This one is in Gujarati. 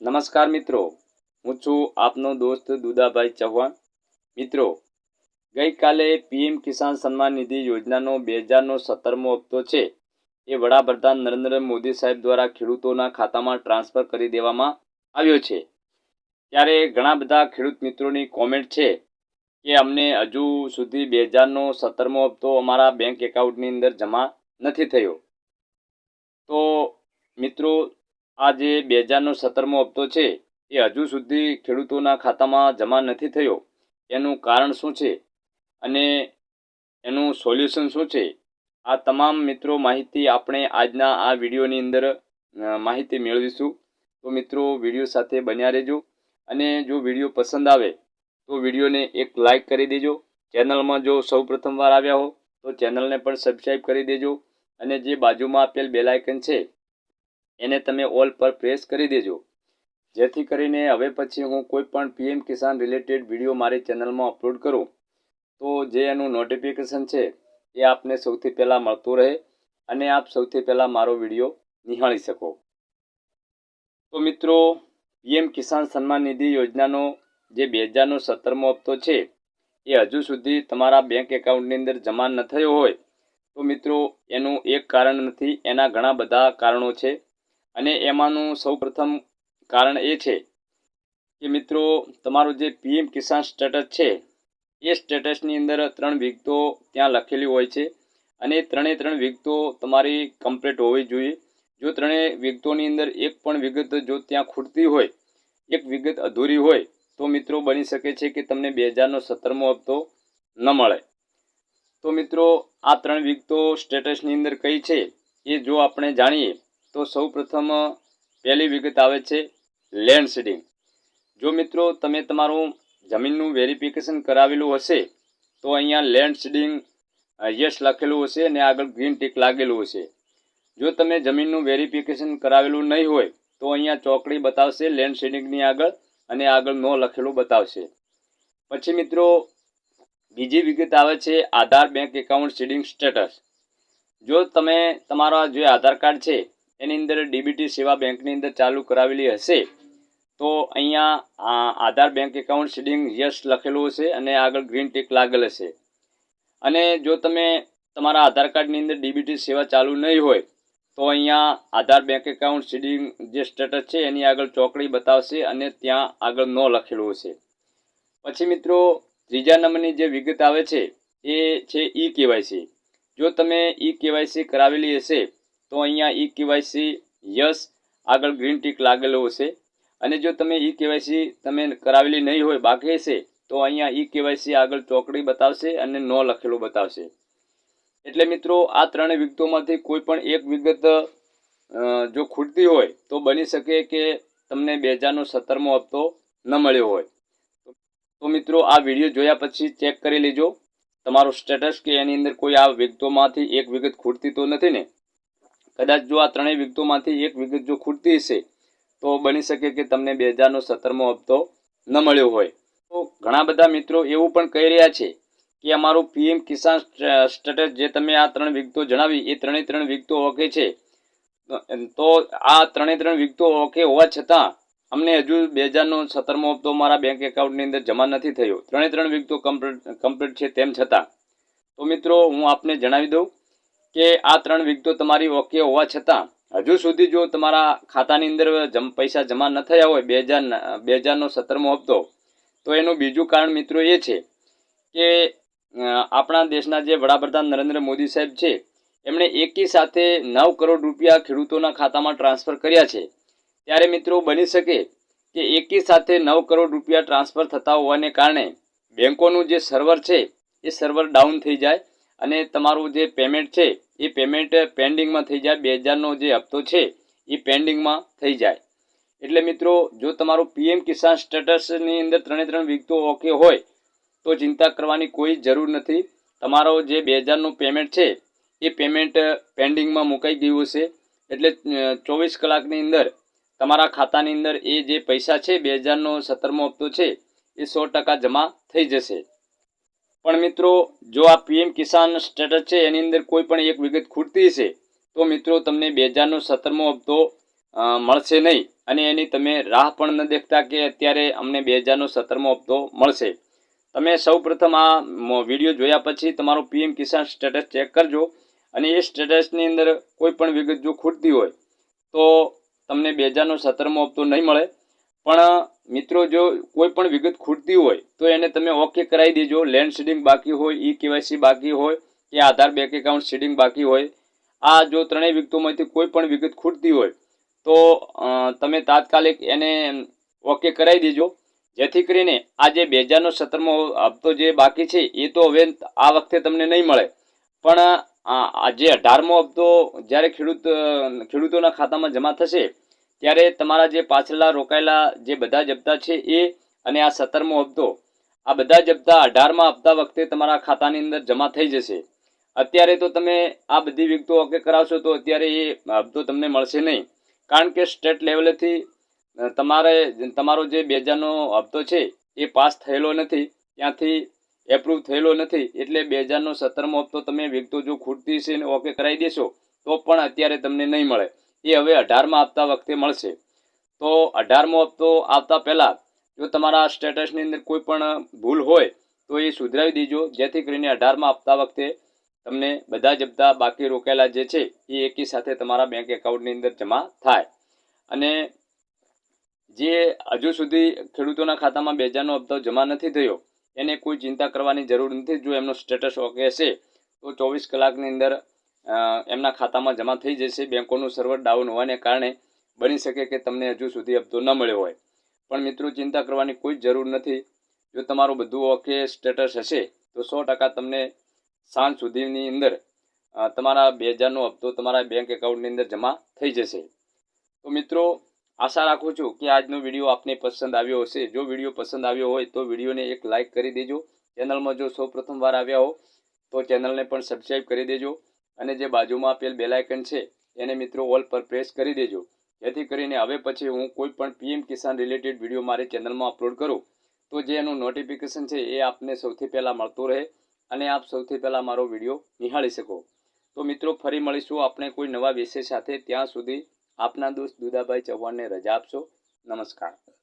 નમસ્કાર મિત્રો. હું છું આપનો દોસ્ત દુદાભાઈ ચૌહાણ. મિત્રો, ગઈકાલે પીએમ કિસાન સન્માન નિધિ યોજનાનો બે હજારનો સત્તરમો હપ્તો છે. એ વડાપ્રધાન નરેન્દ્ર મોદી સાહેબ દ્વારા ખેડૂતોના ખાતામાં ટ્રાન્સફર કરી દેવામાં આવ્યો છે. ત્યારે ઘણા બધા ખેડૂત મિત્રોની કોમેન્ટ છે કે અમને હજુ સુધી બે હજારનો સત્તરમો હપ્તો અમારા બેંક એકાઉન્ટની અંદર જમા નથી થયો. તો મિત્રો આ જે બે હજારનો સત્તરમો હપ્તો છે, એ હજુ સુધી ખેડૂતોના ખાતામાં જમા નથી થયો. એનું કારણ શું છે? અને એનું સોલ્યુશન શું છે? આ તમામ મિત્રો માહિતી આપણે આજના આ વિડીયોની અંદર માહિતી મેળવીશું. તો મિત્રો, વીડિયો સાથે બન્યા રહેજો. અને જો વીડિયો પસંદ આવે, તો વિડીયોને એક લાઇક કરી દેજો. ચેનલમાં જો સૌ પ્રથમવાર આવ્યા હો, તો ચેનલને પણ સબસ્ક્રાઈબ કરી દેજો. અને જે બાજુમાં આપેલ બેલાયકન છે એને તમે ઓલ પર પ્રેસ કરી દેજો. જેથી કરીને હવે પછી હું કોઈ પણ પીએમ કિસાન રિલેટેડ વીડિયો મારી ચેનલમાં અપલોડ કરું. તો જે એનું નોટિફિકેશન છે, એ આપને સૌથી પહેલાં મળતું રહે અને આપ સૌથી પહેલાં મારો વીડિયો નિહાળી શકો. તો મિત્રો પીએમ કિસાન સન્માન નિધિ યોજનાનો જે બે હજારનો સત્તરમો હપ્તો છે, એ હજુ સુધી તમારા બેંક એકાઉન્ટની અંદર જમા ન થયો હોય. તો મિત્રો, એનું એક કારણ નથી, એના ઘણા બધા કારણો છે. અને એમાંનું સૌપ્રથમ કારણ એ છે કે મિત્રો, તમારું જે પીએમ કિસાન સ્ટેટસ છે, એ સ્ટેટસની અંદર ત્રણ વિગતો ત્યાં લખેલી હોય છે અને ત્રણે ત્રણ વિગતો તમારી કમ્પ્લીટ હોવી જોઈએ. જો ત્રણેય વિગતોની અંદર એક પણ વિગત જો ત્યાં ખૂટતી હોય, એક વિગત અધૂરી હોય, તો મિત્રો બની શકે છે કે તમને બે હજારનો સત્તરમો હપ્તો ન મળે. તો મિત્રો, આ ત્રણ વિગતો સ્ટેટસની અંદર કઈ છે એ જો આપણે જાણીએ તો સૌ પ્રથમ પહેલી વિગત આવે છે લેન્ડ સીડિંગ જો મિત્રો તમે તમારું જમીનનું વેરિફિકેશન કરાવેલું હશે, તો અહીંયા લેન્ડ સીડિંગ યસ લખેલું હશે અને આગળ ગ્રીન ટીક લાગેલું હશે. જો તમે જમીનનું વેરિફિકેશન કરાવેલું નહીં હોય, તો અહીંયા ચોકડી બતાવશે લેન્ડ સીડિંગની આગળ અને આગળ નો લખેલું બતાવશે. પછી મિત્રો, બીજી વિગત આવે છે Aadhaar bank account seeding status. જો તમે તમારા જે આધાર કાર્ડ છે એની અંદર ડીબીટી સેવા બેંકની અંદર ચાલુ કરાવેલી હશે, તો અહીંયા Aadhaar bank account seeding yes લખેલું હશે અને આગળ ગ્રીન ટેક લાગેલ હશે. અને જો તમે તમારા આધાર કાર્ડની અંદર ડીબીટી સેવા ચાલુ નહીં હોય, તો અહીંયા આધાર બેંક એકાઉન્ટ સીડિંગ જે સ્ટેટસ છે એની આગળ ચોકડી બતાવશે અને ત્યાં આગળ નો લખેલું હશે. પછી મિત્રો, ત્રીજા નંબરની જે વિગત આવે છે, એ છે ઈ કેવાયસી. જો તમે ઈ કેવાયસી કરાવેલી હશે તો અહીંયા ઈ કેવાયસી, યસ, આગળ ગ્રીન ટીક લાગેલું હશે. અને જો તમે ઈ કેવાયસી તમે કરાવેલી નહીં હોય, બાકી હશે, તો અહીંયા ઈ કેવાયસી આગળ ચોકડી બતાવશે અને નો લખેલું બતાવશે. એટલે મિત્રો, આ ત્રણે વિગતોમાંથી કોઈ પણ એક વિગત જો ખૂટતી હોય, તો બની શકે કે તમને બે હજારનો સત્તરમો હપ્તો ન મળ્યો હોય. તો મિત્રો, આ વીડિયો જોયા પછી ચેક કરી લેજો. તમારો સ્ટેટસ કે એની અંદર કોઈ આ વિગતોમાંથી એક વિગત ખૂટતી તો નથી ને? કદાચ જો આ ત્રણેય વિગતોમાંથી એક વિગત જો ખૂટતી હશે, તો બની શકે કે તમને બે હજારનો સત્તરમો હપ્તો ન મળ્યો હોય. તો ઘણા બધા મિત્રો એવું પણ કહી રહ્યા છે કે અમારું પીએમ કિસાન સ્ટેટસ જે તમે આ ત્રણ વિગતો જણાવી, એ ત્રણે ત્રણ વિગતો ઓકે છે. તો આ ત્રણે ત્રણ વિગતો ઓકે હોવા છતાં, અમને હજુ બે હજારનો સત્તરમો હપ્તો મારા બેંક એકાઉન્ટની અંદર જમા નથી થયો. ત્રણે ત્રણ વિગતો કમ્પ્લીટ કમ્પ્લીટ છે તેમ છતાં. તો મિત્રો, હું આપને જણાવી દઉં કે આ ત્રણ વિગતો તમારી ઓકે હોવા છતાં, હજુ સુધી જો તમારા ખાતાની અંદર જમ પૈસા જમા ન થયા હોય, બે હજાર બે હજારનો સત્તરમો હપ્તો, તો એનું બીજું કારણ મિત્રો એ છે કે આપણા દેશના જે વડાપ્રધાન નરેન્દ્ર મોદી સાહેબ છે, એમણે એકી સાથે નવ કરોડ રૂપિયા ખેડૂતોના ખાતામાં ટ્રાન્સફર કર્યા છે. ત્યારે મિત્રો બની શકે કે એકી સાથે નવ કરોડ રૂપિયા ટ્રાન્સફર થતા હોવાને કારણે બેંકોનું જે સર્વર છે, એ સર્વર ડાઉન થઈ જાય અને તમારું જે પેમેન્ટ છે, એ પેમેન્ટ પેન્ડિંગમાં થઈ જાય, બે હજારનો જે હપ્તો છે, એ પેન્ડિંગમાં થઈ જાય. એટલે મિત્રો, જો તમારું પીએમ કિસાન સ્ટેટસની અંદર ત્રણે ત્રણ વિગતો ઓકે હોય, તો ચિંતા કરવાની કોઈ જરૂર નથી. તમારો જે બે હજારનું પેમેન્ટ છે, એ પેમેન્ટ પેન્ડિંગમાં મુકાઈ ગયું હશે. એટલે ચોવીસ કલાકની અંદર તમારા ખાતાની અંદર એ જે પૈસા છે, બે હજારનો સત્તરમો હપ્તો છે, એ સો ટકા જમા થઈ જશે. પણ મિત્રો, જો આ પીએમ કિસાન સ્ટેટસ છે, એની અંદર કોઈ પણ એક વિગત ખૂટતી છે તો મિત્રો તમને બે હજારનો સત્તરમો હપ્તો મળશે નહીં. અને એની તમે રાહ પણ ન દેખતા કે અત્યારે અમને બે હજારનો સત્તરમો હપ્તો મળશે. તમે સૌ પ્રથમ આ વીડિયો જોયા પછી તમારો પીએમ કિસાન સ્ટેટસ ચેક કરજો. અને એ સ્ટેટસની અંદર કોઈ પણ વિગત જો ખૂટતી હોય, તો તમને બે હજારનો સત્તરમો હપ્તો નહીં મળે. પણ, મિત્રો, જો કોઈ પણ વિગત ખૂટતી હોય, તો એને તમે ઓકે કરાવી દેજો. લેન્ડ સીડિંગ બાકી હોય ઈ કેવાયસી બાકી હોય, કે આધાર બેંક એકાઉન્ટ સીડિંગ બાકી હોય. આ જો ત્રણેય વિગતોમાંથી કોઈ પણ વિગત ખૂટતી હોય, તો તમે તાત્કાલિક એને ઓકે કરાવી દેજો. જેથી કરીને આ જે બે હજારનો સત્તરમો હપ્તો જે બાકી છે, એ તો હવે આ વખતે તમને નહીં મળે. પણ આ આ જે અઢારમો હપ્તો જ્યારે ખેડૂત, ખેડૂતોના ખાતામાં જમા થશે ત્યારે તમારા જે પાછલા રોકાયેલા જે બધા જપ્તા છે એ અને આ સત્તરમો હપ્તો, આ બધા જપ્તા અઢારમાં હપ્તા વખતે તમારા ખાતાની અંદર જમા થઈ જશે. અત્યારે તો તમે આ બધી વિગતો ઓકે કરાવશો તો અત્યારે એ હપ્તો તમને મળશે નહીં. કારણ કે સ્ટેટ લેવલેથી તમારે, તમારો જે બે હજારનો હપ્તો છે એ પાસ થયેલો નથી. ત્યાંથી એપ્રુવ થયેલો નથી. એટલે બે હજારનો સત્તરમો હપ્તો તમે વિગતો જો ખૂટતી છે ઓકે કરાવી દેશો, તો પણ અત્યારે તમને નહીં મળે. એ હવે અઢારમાં આપતા વખતે મળશે. તો અઢારમો હપ્તો આવતા પહેલાં જો તમારા સ્ટેટસની અંદર કોઈ પણ ભૂલ હોય, તો એ સુધરાવી દેજો. જેથી કરીને અઢારમાં આપતા વખતે તમને બધા જ હપ્તા બાકી રોકાયેલા જે છે, એ એકી સાથે તમારા બેંક એકાઉન્ટની અંદર જમા થાય. અને જે હજુ સુધી ખેડૂતોના ખાતામાં બે હજારનો હપ્તો જમા નથી થયો, એને કોઈ ચિંતા કરવાની જરૂર નથી. જો એમનો સ્ટેટસ ઓકે હશે તો ચોવીસ કલાકની અંદર એમના ખાતામાં જમા થઈ જશે, બેંકોનું સર્વર ડાઉન હોવાને કારણે બની શકે કે તમને હજુ સુધી હપ્તો ન મળ્યો હોય. પણ મિત્રો, ચિંતા કરવાની કોઈ જરૂર નથી. જો તમારું બધું ઓકે સ્ટેટસ હશે, તો સો ટકા તમને સાંજ સુધીની અંદર તમારા બે હજારનો હપ્તો તમારા બેંક એકાઉન્ટની અંદર જમા થઈ જશે. તો મિત્રો, આશા રાખું છું કે આજનો વીડિયો આપને પસંદ આવ્યો હશે. જો વીડિયો પસંદ આવ્યો હોય, તો વિડીયોને એક લાઇક કરી દેજો. ચેનલમાં જો સૌ પ્રથમવાર આવ્યા હો, તો ચેનલને પણ સબસ્ક્રાઈબ કરી દેજો. અને જે બાજુમાં આપેલ બેલાયકન છે, એને મિત્રો ઓલ પર પ્રેસ કરી દેજો. જેથી કરીને હવે પછી હું કોઈ પણ પીએમ કિસાન રિલેટેડ વીડિયો મારી ચેનલમાં અપલોડ કરું. તો જે એનું નોટિફિકેશન છે, એ આપને સૌથી પહેલાં મળતું રહે અને આપ સૌથી પહેલાં મારો વીડિયો નિહાળી શકો. તો મિત્રો, ફરી મળીશું આપણે કોઈ નવા વિષય સાથે. ત્યાં સુધી આપના દોસ્ત દુદાભાઈ ચૌહાણને રજા આપશો. નમસ્કાર.